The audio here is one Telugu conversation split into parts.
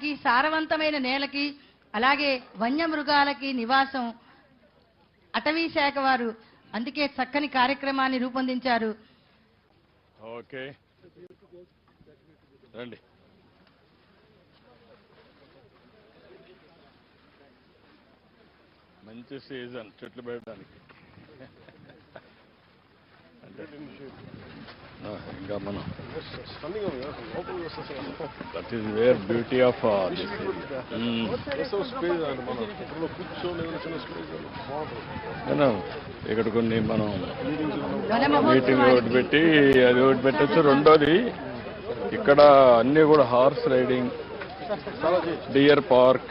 జీవించడానికి సారవంతమైన నేలకి అలాగే వన్యమృగాలకి నివాసం. అటవీ శాఖ వారు అందుకే చక్కని కార్యక్రమాన్ని రూపొందించారు. ఓకే. రండి. మంచి సీజన్ చెట్లు పెట్టడానికి అంటే ఇప్పుడు కూర్చొని ఏదైనా చిన్న స్పేస్ బాగుంటుంది ఇక్కడ కొన్ని మనం మీటింగ్ ఒకటి పెట్టి అది ఒకటి పెట్టచ్చు. రెండోది ఇక్కడ అన్ని కూడా horse riding deer park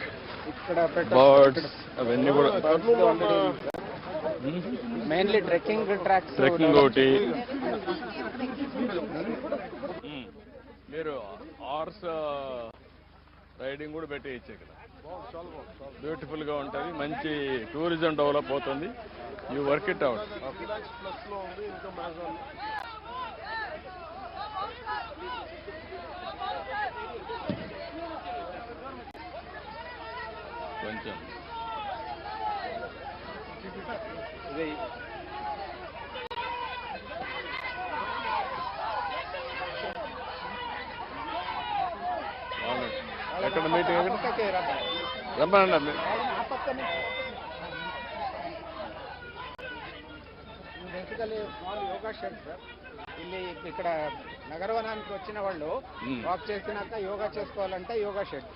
birds అవన్నీ కూడా. మెయిన్లీ ట్రెక్కింగ్ ట్రాక్స్ ట్రెక్కింగ్ ఒకటి. మీరు హార్స్ రైడింగ్ కూడా పెట్టేయచ్చు ఇక్కడ బ్యూటిఫుల్గా ఉంటుంది మంచి టూరిజం డెవలప్ అవుతుంది. You work it out. కొంచెం. ఎక్కడ మీటింగ్ ఎక్కడ రమ్మనండి basically small yoga shed sir ಇಲ್ಲಿ ఇక్కడ నగరవనానికి వచ్చిన వాళ్ళు మ్మ్. వాక్ చేసినాక యోగా చేసుకోవాలంటే యోగా షెడ్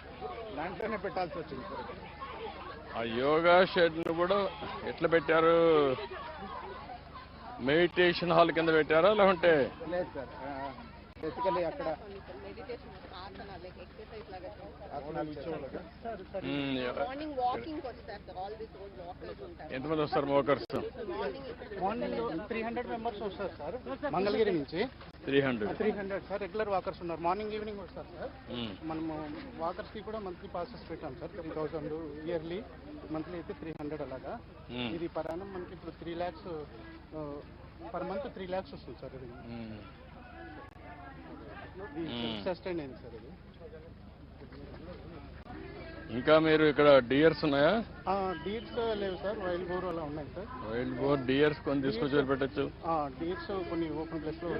దాంట్లోనే పెట్టాల్సి వచ్చింది సార్ ఆ యోగా షెడ్ ను కూడా ఎట్లా పెట్టారు మెడిటేషన్ హాల్ కింద పెట్టారా లేకుంటే లేదు సార్ బేసికలీ అక్కడ ఆసనాలు చేస్తారు. మ్మ్, మార్నింగ్ వాకింగ్ వస్తారు sir all this road walkers ఉంటారు. ఎంతమంది వస్తారు మోకర్స్ మార్నింగ్ త్రీ హండ్రెడ్ మెంబర్స్ వస్తారు సార్. మంగళగిరి నుంచి. Three hundred three hundred sir. Regular walkers ఉన్నారు. మార్నింగ్ ఈవినింగ్ వస్తారు సార్. మనము వాకర్స్కి కూడా మంత్లీ పాసెస్ పెట్టాం sir. Three thousand yearly monthly అయితే త్రీ హండ్రెడ్ అలాగా. ఇది పర్ annum మనకి ఇప్పుడు three lakhs per month three lakhs వస్తుంది సార్ ఇది Hmm. సస్టైన్ అయింది సార్ ఇది ఇంకా మీరు ఇక్కడ డియర్స్ ఉన్నాయా? డీడ్స్ లేవు సార్ వైల్డ్ బోర్ అలా ఉన్నాయి సార్ వైల్డ్ బోర్ డియర్స్ కొని తీసుకొచ్చి పెట్టచ్చు డీడ్స్ కొన్ని ఓపెన్ ప్లేస్లో